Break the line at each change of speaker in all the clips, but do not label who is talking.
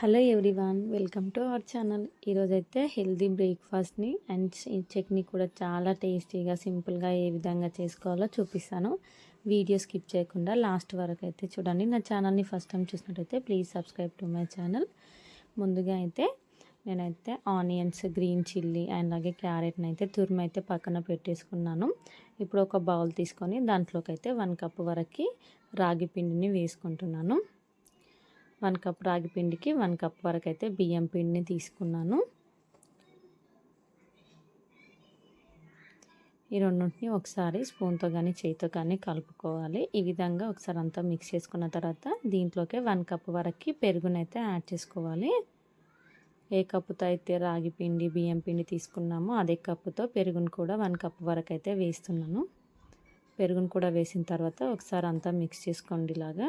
Hello everyone welcome to our channel. ఈరోజైతే healthy బ్రేక్ఫాస్ట్ని and chutney కూడా చాలా టేస్టీగా సింపుల్గా ఏ విధంగా చేసుకోవాలో చూపిస్తాను. వీడియో స్కిప్ చేయకుండా లాస్ట్ వరకు అయితే చూడండి. నా ఛానల్ని ఫస్ట్ టైం చూసినట్టయితే please subscribe to my channel. ముందుగా అయితే నేనైతే ఆనియన్స్ గ్రీన్ చిల్లీ అండ్ అలాగే క్యారెట్ని అయితే తురుము అయితే పక్కన పెట్టేసుకున్నాను. ఇప్పుడు ఒక బౌల్ తీసుకొని దాంట్లోకి అయితే వన్ కప్ వరకు రాగి పిండిని వేసుకుంటున్నాను. వన్ కప్ రాగి పిండికి వన్ కప్ వరకు అయితే బియ్యం పిండిని తీసుకున్నాను. ఈ రెండింటిని ఒకసారి స్పూన్తో కానీ చేయితో కానీ కలుపుకోవాలి. ఈ విధంగా ఒకసారి అంతా మిక్స్ చేసుకున్న తర్వాత దీంట్లోకి వన్ కప్ వరకు పెరుగునైతే యాడ్ చేసుకోవాలి. ఏ కప్పుతో అయితే రాగి పిండి బియ్యం పిండి తీసుకున్నామో అదే కప్పుతో పెరుగును కూడా వన్ కప్ వరకు అయితే వేస్తున్నాను. పెరుగును కూడా వేసిన తర్వాత ఒకసారి అంతా మిక్స్ చేసుకోండి ఇలాగా.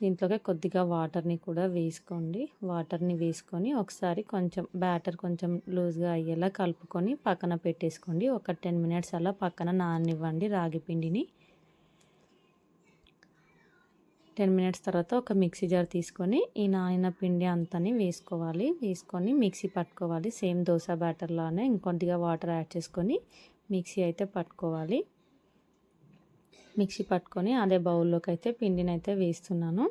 దీంట్లోకి కొద్దిగా వాటర్ని కూడా వేసుకోండి. వాటర్ని వేసుకొని ఒకసారి కొంచెం బ్యాటర్ కొంచెం లూజ్గా అయ్యేలా కలుపుకొని పక్కన పెట్టేసుకోండి. ఒక టెన్ మినిట్స్ అలా పక్కన నాననివ్వండి రాగి పిండిని. టెన్ మినిట్స్ తర్వాత ఒక మిక్సీ జార్ తీసుకొని ఈ నానిన పిండి అంతని వేసుకోవాలి. వేసుకొని మిక్సీ పట్టుకోవాలి. సేమ్ దోశ బ్యాటర్లానే ఇంకొద్దిగా వాటర్ యాడ్ చేసుకొని మిక్సీ అయితే పట్టుకోవాలి. మిక్సీ పట్టుకొని అదే బౌల్లోకి అయితే పిండిని అయితే వేస్తున్నాను.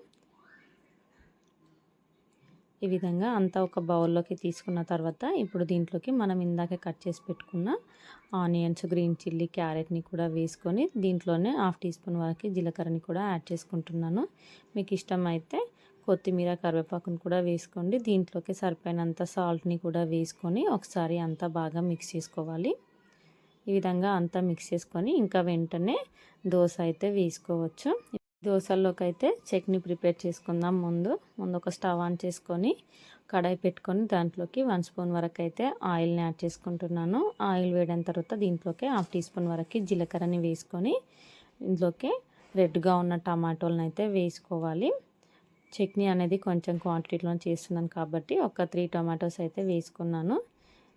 ఈ విధంగా అంతా ఒక బౌల్లోకి తీసుకున్న తర్వాత ఇప్పుడు దీంట్లోకి మనం ఇందాక కట్ చేసి పెట్టుకున్న ఆనియన్స్ గ్రీన్ చిల్లీ క్యారెట్ని కూడా వేసుకొని దీంట్లోనే హాఫ్ టీ స్పూన్ వరకు జీలకర్రని కూడా యాడ్ చేసుకుంటున్నాను. మీకు ఇష్టమైతే కొత్తిమీర కరివేపాకుని కూడా వేసుకోండి. దీంట్లోకి సరిపోయినంత సాల్ట్ని కూడా వేసుకొని ఒకసారి అంతా బాగా మిక్స్ చేసుకోవాలి. ఈ విధంగా అంతా మిక్స్ చేసుకొని ఇంకా వెంటనే దోశ అయితే వేసుకోవచ్చు. దోశల్లోకి అయితే చట్నీ ప్రిపేర్ చేసుకుందాం ముందు. ముందు ఒక స్టవ్ ఆన్ చేసుకొని కడాయి పెట్టుకొని దాంట్లోకి వన్ స్పూన్ వరకు అయితే ఆయిల్ని యాడ్ చేసుకుంటున్నాను. ఆయిల్ వేయడం తర్వాత దీంట్లోకి హాఫ్ టీ స్పూన్ వరకు జీలకర్రని వేసుకొని ఇంట్లోకి రెడ్గా ఉన్న టమాటోలను అయితే వేసుకోవాలి. చట్నీ అనేది కొంచెం క్వాంటిటీలో చేస్తున్నాను కాబట్టి ఒక త్రీ టమాటోస్ అయితే వేసుకున్నాను.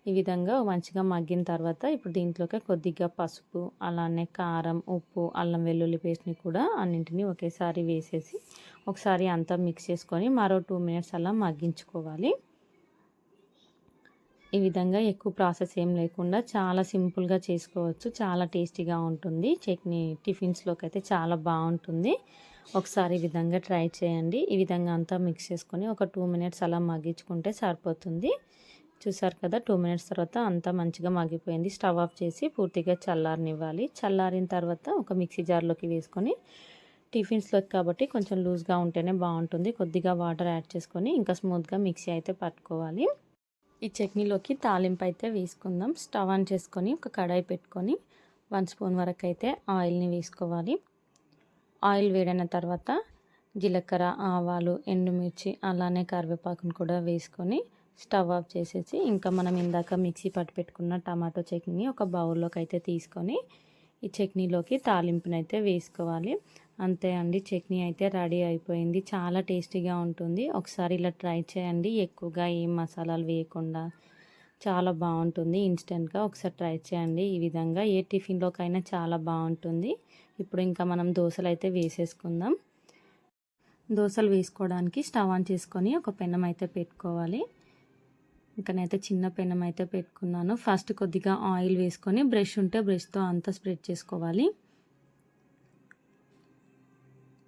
ఈ విధంగా మంచిగా మగ్గిన తర్వాత ఇప్పుడు దీంట్లోకి కొద్దిగా పసుపు అలానే కారం ఉప్పు అల్లం వెల్లుల్లి పేస్ట్ని కూడా అన్నింటినీ ఒకేసారి వేసేసి ఒకసారి అంతా మిక్స్ చేసుకొని మరో టూ మినిట్స్ అలా మగ్గించుకోవాలి. ఈ విధంగా ఎక్కువ ప్రాసెస్ ఏం లేకుండా చాలా సింపుల్గా చేసుకోవచ్చు. చాలా టేస్టీగా ఉంటుంది. చట్నీ టిఫిన్స్లోకి అయితే చాలా బాగుంటుంది. ఒకసారి ఈ విధంగా ట్రై చేయండి. ఈ విధంగా అంతా మిక్స్ చేసుకొని ఒక టూ మినిట్స్ అలా మగ్గించుకుంటే సరిపోతుంది. చూసారు కదా టూ మినిట్స్ తర్వాత అంతా మంచిగా మగ్గిపోయింది. స్టవ్ ఆఫ్ చేసి పూర్తిగా చల్లారనివ్వాలి. చల్లారిన తర్వాత ఒక మిక్సీ జార్లోకి వేసుకొని టిఫిన్స్లోకి కాబట్టి కొంచెం లూజ్గా ఉంటేనే బాగుంటుంది. కొద్దిగా వాటర్ యాడ్ చేసుకొని ఇంకా స్మూత్గా మిక్సీ అయితే పట్టుకోవాలి. ఈ చట్నీలోకి తాలింపు అయితే వేసుకుందాం. స్టవ్ ఆన్ చేసుకొని ఒక కడాయి పెట్టుకొని వన్ స్పూన్ వరకు అయితే ఆయిల్ని వేసుకోవాలి. ఆయిల్ వేడైన తర్వాత జీలకర్ర ఆవాలు ఎండుమిర్చి అలానే కరివేపాకును కూడా వేసుకొని స్టవ్ ఆఫ్ చేసేసి ఇంకా మనం ఇందాక మిక్సీ పట్టు పెట్టుకున్న టమాటో చట్నీ ఒక బౌల్లోకి అయితే తీసుకొని ఈ చట్నీలోకి తాలింపునైతే వేసుకోవాలి. అంతే అండి చట్నీ అయితే రెడీ అయిపోయింది. చాలా టేస్టీగా ఉంటుంది. ఒకసారి ఇలా ట్రై చేయండి. ఎక్కువగా ఏం మసాలాలు వేయకుండా చాలా బాగుంటుంది. ఇన్స్టెంట్గా ఒకసారి ట్రై చేయండి. ఈ విధంగా ఏ టిఫిన్లోకైనా చాలా బాగుంటుంది. ఇప్పుడు ఇంకా మనం దోశలు అయితే వేసేసుకుందాం. దోశలు వేసుకోవడానికి స్టవ్ ఆన్ చేసుకొని ఒక పెనం అయితే పెట్టుకోవాలి. ఇంకనైతే చిన్న పెనం అయితే పెట్టుకున్నాను. ఫస్ట్ కొద్దిగా ఆయిల్ వేసుకొని బ్రష్ ఉంటే బ్రష్తో అంతా స్ప్రెడ్ చేసుకోవాలి.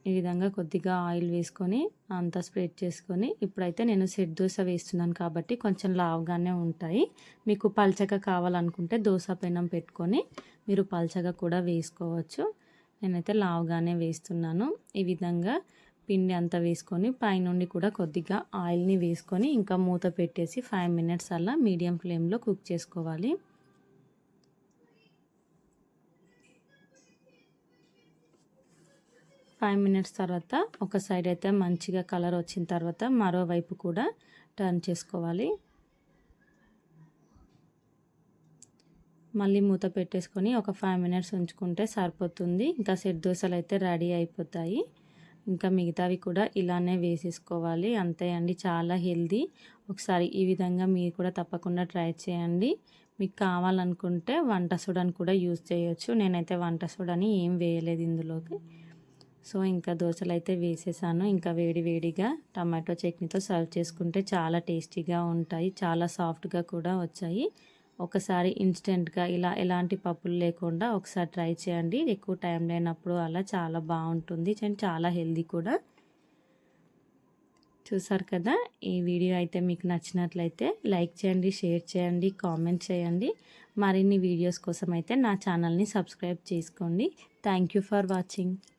ఈ విధంగా కొద్దిగా ఆయిల్ వేసుకొని అంతా స్ప్రెడ్ చేసుకొని ఇప్పుడైతే నేను సెట్ దోశ వేస్తున్నాను కాబట్టి కొంచెం లావుగానే ఉంటాయి. మీకు పల్చగా కావాలనుకుంటే దోశ పెనం పెట్టుకొని మీరు పల్చగా కూడా వేసుకోవచ్చు. నేనైతే లావుగానే వేస్తున్నాను. ఈ విధంగా పిండి అంతా వేసుకొని పైనుండి కూడా కొద్దిగా ఆయిల్ని వేసుకొని ఇంకా మూత పెట్టేసి ఫైవ్ మినిట్స్ అలా మీడియం ఫ్లేమ్లో కుక్ చేసుకోవాలి. ఫైవ్ మినిట్స్ తర్వాత ఒక సైడ్ అయితే మంచిగా కలర్ వచ్చిన తర్వాత మరోవైపు కూడా టర్న్ చేసుకోవాలి. మళ్ళీ మూత పెట్టేసుకొని ఒక ఫైవ్ మినిట్స్ ఉంచుకుంటే సరిపోతుంది. ఇంకా సెట్ దోశలు అయితే రెడీ అయిపోతాయి. ఇంకా మిగతావి కూడా ఇలానే వేసేసుకోవాలి. అంతే అండి. చాలా హెల్దీ. ఒకసారి ఈ విధంగా మీరు కూడా తప్పకుండా ట్రై చేయండి. మీకు కావాలనుకుంటే వంట సోడాని కూడా యూజ్ చేయొచ్చు. నేనైతే వంట సోడాని ఏం వేయలేదు ఇందులోకి. సో ఇంకా దోశలు అయితే వేసేసాను. ఇంకా వేడి వేడిగా టమాటో చట్నీతో సర్వ్ చేసుకుంటే చాలా టేస్టీగా ఉంటాయి. చాలా సాఫ్ట్గా కూడా వచ్చాయి. ఒకసారి ఇన్స్టెంట్గా ఇలా ఎలాంటి పప్పులు లేకుండా ఒకసారి ట్రై చేయండి. ఎక్కువ టైం లేనప్పుడు అలా చాలా బాగుంటుంది. అండ్ చాలా హెల్దీ కూడా. చూసారు కదా? ఈ వీడియో అయితే మీకు నచ్చినట్లయితే లైక్ చేయండి షేర్ చేయండి కామెంట్ చేయండి. మరిన్ని వీడియోస్ కోసం అయితే నా ఛానల్ని సబ్స్క్రైబ్ చేసుకోండి. Thank you for watching.